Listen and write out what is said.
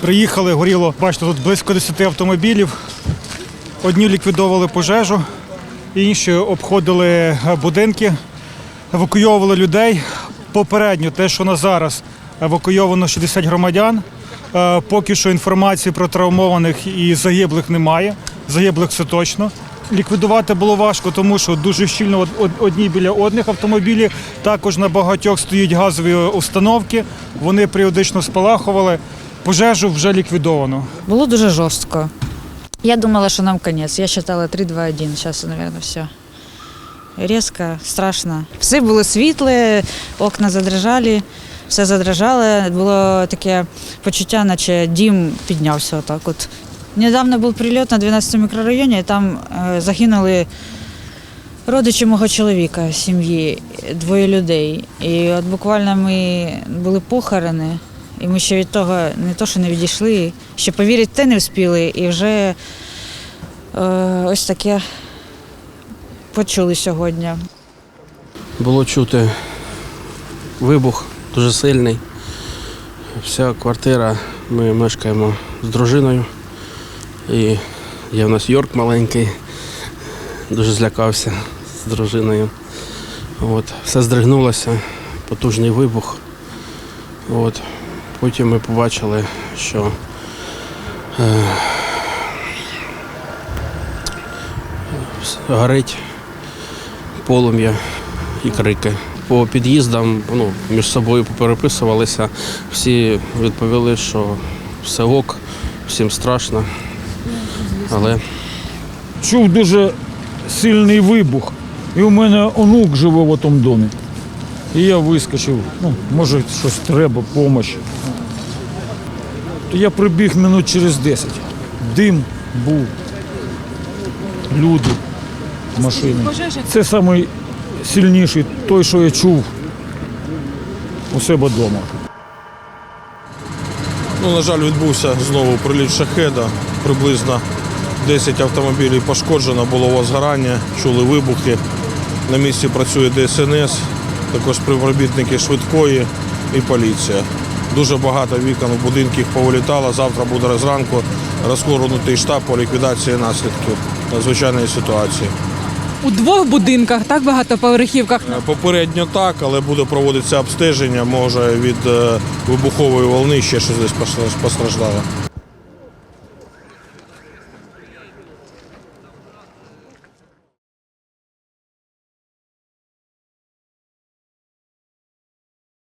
Приїхали, горіло, бачите, тут близько 10 автомобілів. Одні ліквідовували пожежу, інші обходили е, будинки, евакуйовували людей. Попередньо те, що на зараз евакуйовано 60 громадян. Е, поки що інформації про травмованих і загиблих немає. Загиблих все точно. Ліквідувати було важко, тому що дуже щільно од- од- одні біля одних автомобілі. Також на багатьох стоять газові установки. Вони періодично спалахували. Пожежу вже ліквідовано. Було дуже жорстко. Я думала, що нам кінець. Я вважала 3, 2, 1. Зараз, мабуть, все. Різко, страшно. Все було світле, окна задрожали, все задрожало. Було таке почуття, наче дім піднявся отак. От. Недавно був прильот на 12 мікрорайоні, і там е, загинули родичі мого чоловіка, сім'ї, двоє людей. І от буквально ми були похорони, і ми ще від того не то, що не відійшли, ще повірити те не вспіли, і вже е, ось таке почули сьогодні. Було чути вибух дуже сильний. Вся квартира, ми мешкаємо з дружиною. І є в нас Йорк маленький, дуже злякався з дружиною. От, все здригнулося, потужний вибух. От. Потім ми побачили, що е, горить полум'я і крики. По під'їздам ну, між собою переписувалися, всі відповіли, що все ок, всім страшно. Але чув дуже сильний вибух. І у мене онук живе в тому домі. І я вискочив, ну, може щось треба, допомога. То я прибіг минут через 10. Дим був, люди, машини. Це найсильніший той, що я чув у себе вдома. Ну, на жаль, відбувся знову приліт шахеда. Приблизно 10 автомобілів пошкоджено, було возгорання, чули вибухи. На місці працює ДСНС, також співробітники швидкої і поліція. Дуже багато вікон у будинках повилітало. Завтра буде зранку розгорнутий штаб по ліквідації наслідків надзвичайної ситуації. У двох будинках, так багатоповерхівках. Е, Попередньо так, але буде проводитися обстеження. Може від е, вибухової волни ще щось десь постраждало.